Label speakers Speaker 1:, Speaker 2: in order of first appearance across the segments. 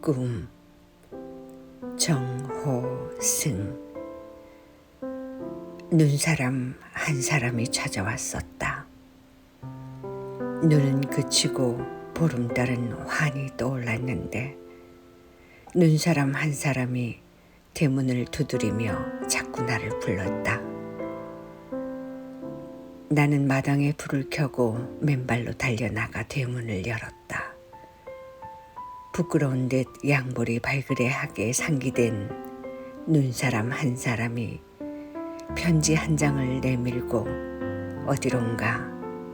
Speaker 1: 꿈 정호승 눈사람 한 사람이 찾아왔었다. 눈은 그치고 보름달은 환히 떠올랐는데 눈사람 한 사람이 대문을 두드리며 자꾸 나를 불렀다. 나는 마당에 불을 켜고 맨발로 달려나가 대문을 열었다. 부끄러운 듯 양볼이 발그레하게 상기된 눈사람 한 사람이 편지 한 장을 내밀고 어디론가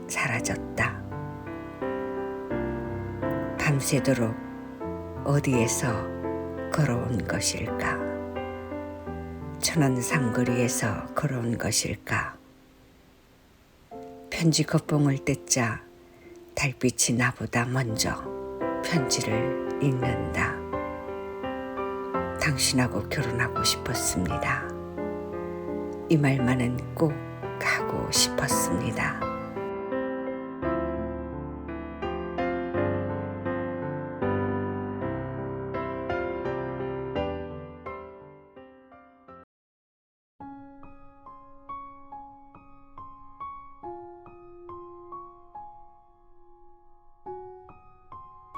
Speaker 1: 사라졌다. 밤새도록 어디에서 걸어온 것일까? 천원 상거리에서 걸어온 것일까? 편지 겉봉을 뜯자 달빛이 나보다 먼저 편지를 읽는다. 당신하고 결혼하고 싶었습니다. 이 말만은 꼭 하고 싶었습니다.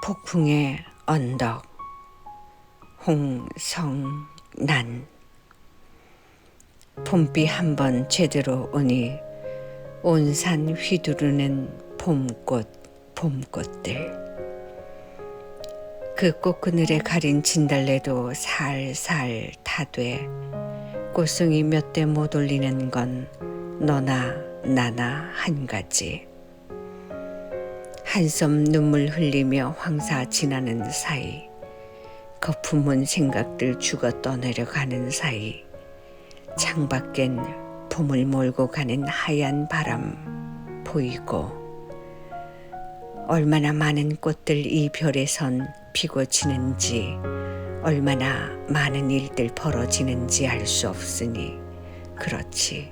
Speaker 1: 폭풍의 언덕 홍성난. 봄비 한 번 제대로 오니 온산 휘두르는 봄꽃 봄꽃들. 그 꽃그늘에 가린 진달래도 살살 타되 꽃송이 몇 대 못 올리는 건 너나 나나 한 가지 한섬 눈물 흘리며 황사 지나는 사이 거품은 생각들 죽어 떠내려가는 사이 창밖엔 봄을 몰고 가는 하얀 바람 보이고 얼마나 많은 꽃들 이 별에선 피고 지는지 얼마나 많은 일들 벌어지는지 알 수 없으니 그렇지.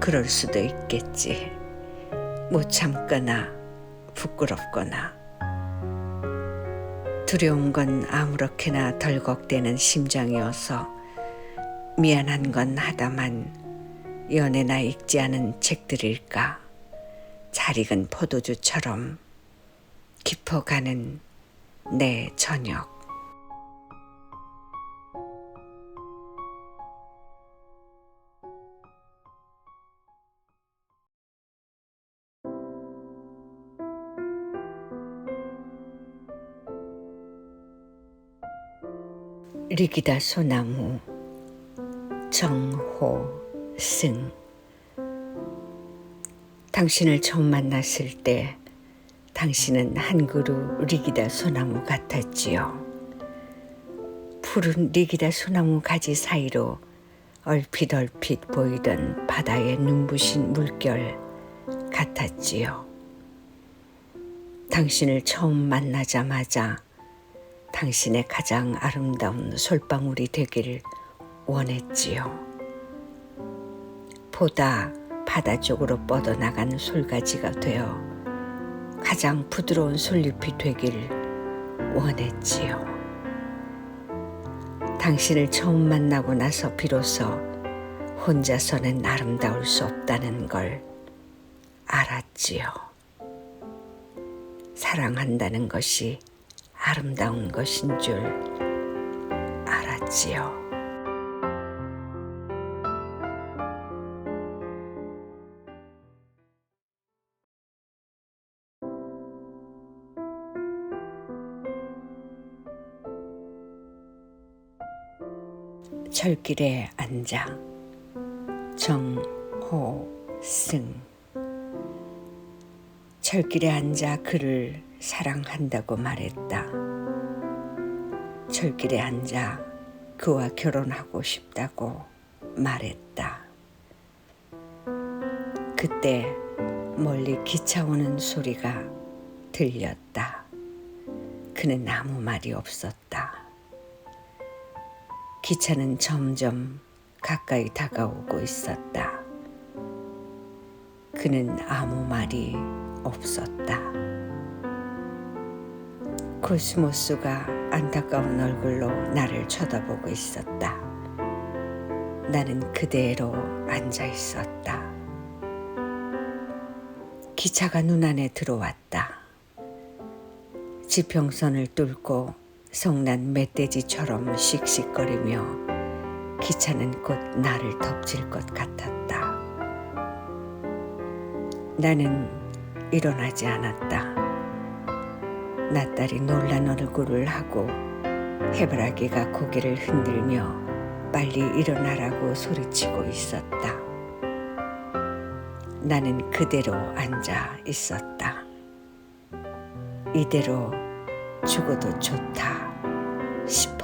Speaker 1: 그럴 수도 있겠지. 못 참거나 부끄럽거나 두려운 건 아무렇게나 덜컥대는 심장이어서 미안한 건 하다만 연애나 읽지 않은 책들일까? 잘 익은 포도주처럼 깊어가는 내 저녁 리기다 소나무 정호승 당신을 처음 만났을 때 당신은 한 그루 리기다 소나무 같았지요. 푸른 리기다 소나무 가지 사이로 얼핏 얼핏 보이던 바다의 눈부신 물결 같았지요. 당신을 처음 만나자마자 당신의 가장 아름다운 솔방울이 되기를 원했지요. 보다 바다 쪽으로 뻗어나간 솔가지가 되어 가장 부드러운 솔잎이 되길 원했지요. 당신을 처음 만나고 나서 비로소 혼자서는 아름다울 수 없다는 걸 알았지요. 사랑한다는 것이 아름다운 것인 줄 알았지요. 철길에 앉아 정호승 철길에 앉아 그를 사랑한다고 말했다. 철길에 앉아 그와 결혼하고 싶다고 말했다. 그때 멀리 기차 오는 소리가 들렸다. 그는 아무 말이 없었다. 기차는 점점 가까이 다가오고 있었다. 그는 아무 말이 없었다. 코스모스가 안타까운 얼굴로 나를 쳐다보고 있었다. 나는 그대로 앉아 있었다. 기차가 눈안에 들어왔다. 지평선을 뚫고 성난 멧돼지처럼 씩씩거리며 기차는 곧 나를 덮칠 것 같았다. 나는 일어나지 않았다. 나 딸이 놀란 얼굴을 하고 해바라기가 고개를 흔들며 빨리 일어나라고 소리치고 있었다. 나는 그대로 앉아 있었다. 이대로 죽어도 좋다 싶어.